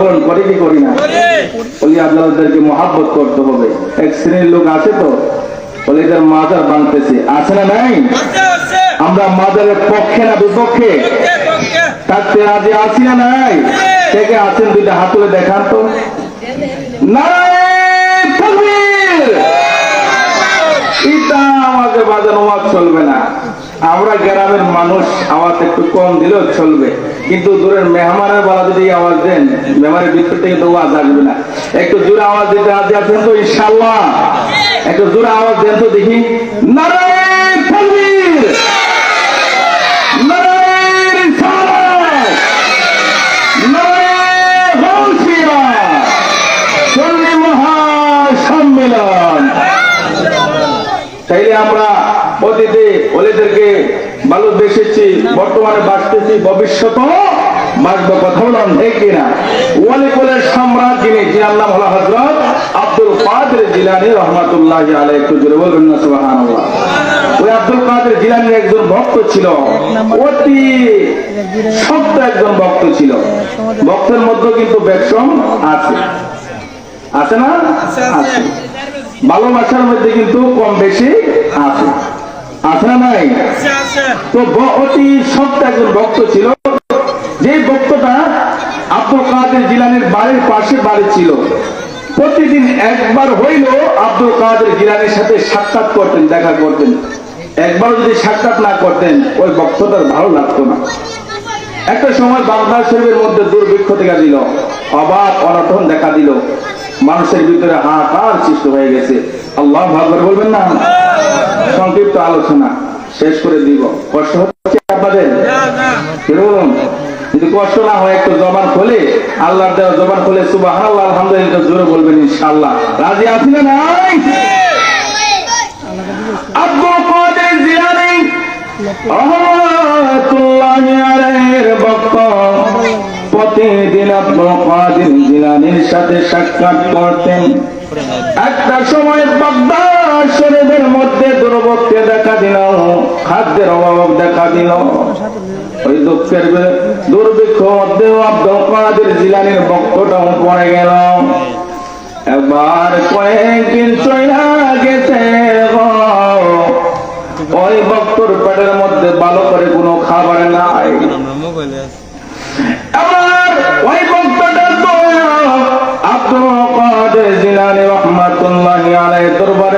বলুন করি কি করি না? ওই আল্লাহদেরকে মহাব্বত করতে হবে। এক শ্রেণির লোক আছে তো বলে এদের মাজার বানতেছে। আছে না নাই? আমরা মাজারের পক্ষে না বিপক্ষে? থাকতে রাজি আছি না নাই? কে কে আছেন দুইটা হাত তুলে দেখান তো। আমাকে বাজানো চলবে না। আমরা গ্রামের মানুষ আওয়াজ একটু কম দিলেও চলবে। কিন্তু দূরের মেহমানের বলা যদি আওয়াজ দেন, মেহমানের ভিতর থেকে তো আওয়াজ আসবে না। একটু জোরে আওয়াজ দিতে রাজি আছেন তো ইনশাল্লাহ একটু জোরে আওয়াজ দেন তো দেখি। আমরা অতীতে ওলেদেরকে ভালোবেসেছি বর্তমানে বাঁচতেছি ভবিষ্যৎ বাঁচবো কথা বললাম ঠিক কিনা? ওয়ালি কোলের সম্রাট যিনি যার নাম হলো হজরত আব্দুল কাদের জিলানি রহমাতুল্লাহ আলাই একটু জোরে বলবেন না সুবহানাল্লাহ। ওই আব্দুল কাদের জিলানির একজন ভক্ত ছিল অতি শক্ত একজন ভক্ত ছিল। ভক্তের মধ্যে কিন্তু ব্যবসম আছে। আছে না? আছে। ভালোবাসার মধ্যে কিন্তু কম বেশি আছে। আছে নাই? তো অতি শক্ত একজন ভক্ত ছিল। যে ভক্তটা আব্দুল কাদের জিলানের বাড়ির পাশে বাড়ি ছিল। প্রতিদিন একবার হইল আব্দুল কাদের জিলানের সাথে সাক্ষাৎ করতেন দেখা করতেন। একবার যদি সাক্ষাৎ না করতেন ওই ভক্তটার ভালো লাগতো না। একটা সময় বাংলা শরীফের মধ্যে দুর্ভিক্ষ দেখা দিল। অবাক অনটন দেখা দিল। মানুষের ভিতরে হাহাকার সৃষ্টি হয়ে গেছে। আল্লাহ ভাগবত বলবেন না? সংক্ষিপ্ত আলোচনা শেষ করে দিব। কষ্ট হচ্ছে আপনাদের? যদি কষ্ট না হয়, একটু জবান খোলে। আল্লাহর দেওয়া জবান খোলে সুবাহ আল্লাহ আলহামদুলিল্লাহ জোরে বলবেন ইনশাআল্লাহ। রাজি আছি না নাই? সাথে সাক্ষাৎ করতেন। একটা সময় বাগদাদ শরীফের মধ্যে দুর্ভোগকে দেখা দিল, খাদ্যের অভাব দেখা দিল। ওই দুঃখের দুর্ভিক্ষ মধ্যেও আব্দুল কাদের জিলানীর ভক্তটাও পড়ে গেল। এবার কয়েকদিন চলা গেছে ওই ভক্তর পেটের মধ্যে ভালো করে কোনো খাবার নাই।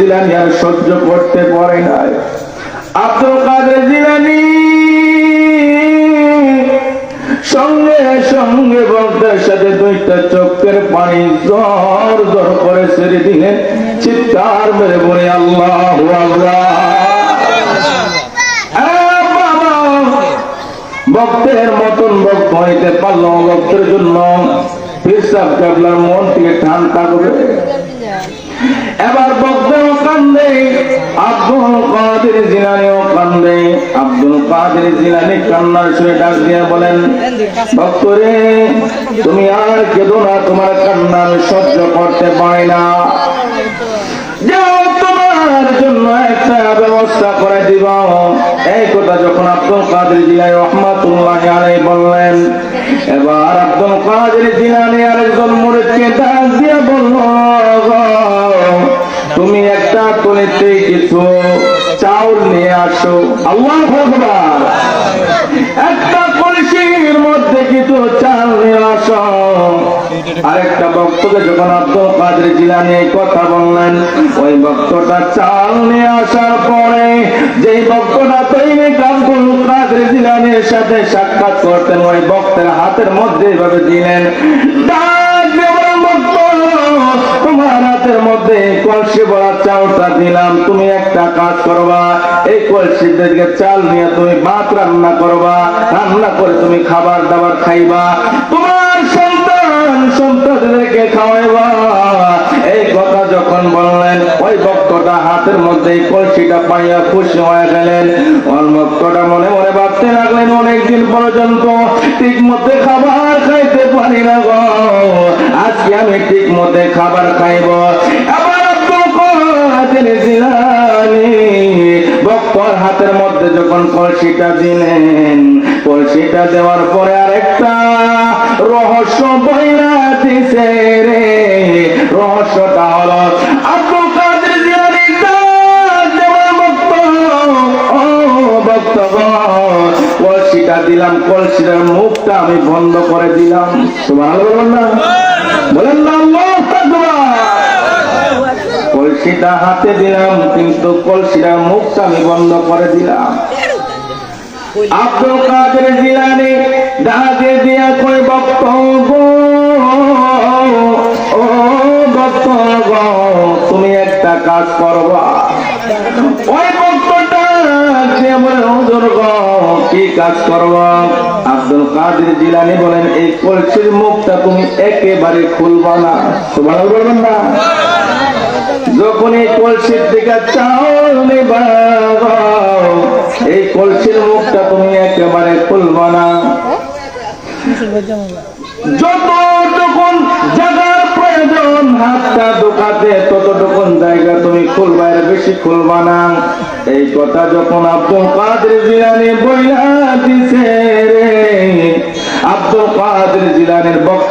জিলানি আর সহ্য করতে পারে নাই। আব্দুল কাদের জিলানি সঙ্গে সঙ্গে ভক্তের সাথে দুইটা চোখের পানি জোর জোর করে ছেড়ে দিলেন। চিৎকার মেরে বলে, আল্লাহ ভক্তের মতন ভক্ত হইতে পারল ভক্তের জন্য। কাবলার মন থেকে টান কাটবে এবার ভক্তের কান্দে, আব্দুল কাদের জিলানিও কান্দে। আব্দুল কাদের জিলানি কান্নার সুরে ডাক দিয়ে বলেন, ভক্তরে, তুমি আর কেঁদো না, তোমার কান্না আমি সহ্য করতে পারি না। যাও তোমার জন্য একটা ব্যবস্থা করে দিব। এই কথা যখন আব্দুল কাদের জিলাই এবার আব্দুল কাদের জিলানি আরেকজন আসো। আল্লাহ ভগবান একটা মধ্যে চাল নিয়ে আরেকটা ভক্তকে যখন আব্দুল কাদের জিলানি কথা বললেন, ওই ভক্তটা চাল নিয়ে আসার পরে যেই ভক্তটা তৈরি আব্দুল কাদের জিলানির সাথে সাক্ষাৎ করতেন, ওই বক্তের হাতের মধ্যে এইভাবে দিলেন হাতের মধ্যে কলসি বড়া চালটা দিলাম। তুমি একটা কাজ করবা, এই কলসি থেকে চাল নিয়ে তুমি ভাত রান্না করবা, রান্না করে তুমি খাবার দাবার খাইবা। তোমার সন্তান সন্তানদেরকে খাওয়াইবা। এই কথা যখন বললেন, ওই ভক্তটা হাতের মধ্যে কলসিটা পাইয়া খুশি হয়ে গেলেন। ওই ভক্তটা মনে মনে ভাবতে লাগলেন, অনেকদিন পর্যন্ত ঠিক মতে খাবার আজকে আমি ঠিক মতে খাবার খাইব। আবার হাতের মধ্যে যখন কলসিটা দিলেন, কলসিটা দেওয়ার পরে আরেকটা রহস্য বইরা দিছে রে। রহস্যটা হলো কলসিটা দিলাম, কলসিটার মুখটা আমি বন্ধ করে দিলাম। তোমার না। কলসিটা হাতে দিলাম, কিন্তু কলসিটার মুখটা আমি বন্ধ করে দিলাম। আব্দুল কাদের জিলানি দিয়া কই তুমি একটা কাজ করবা। ওই ভক্তটা সে বলে কি কাজ করবা? কাদের জিলানি বলেন, এই কলসির মুখটা তুমি একেবারে খুলবা না। তোমার বলবেন না। যখন এই কলসির দিকে চাউল এই কলসির মুখটা তুমি একেবারে খুলবা না। যতটুকুন জায়গার প্রয়োজন, হাতটা ঢোকাতে ততটুকুন জায়গা তুমি খুলবা, এর বেশি খুলবা না। এই কথা যখন আব্দুল কাদের জিলানি বইলা দিছে রে আব্দুল কাদের জিলানের বক্ত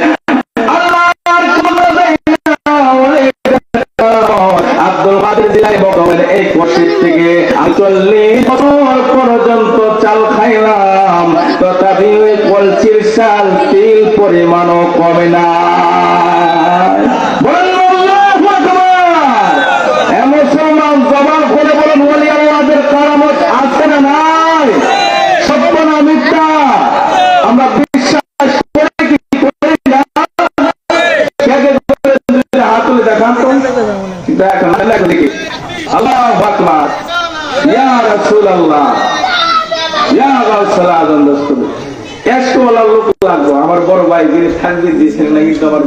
ইয়া লোক লাগবো। আমার বড় ভাই যিনি থাকবে দিয়েছেন নাকি? আমার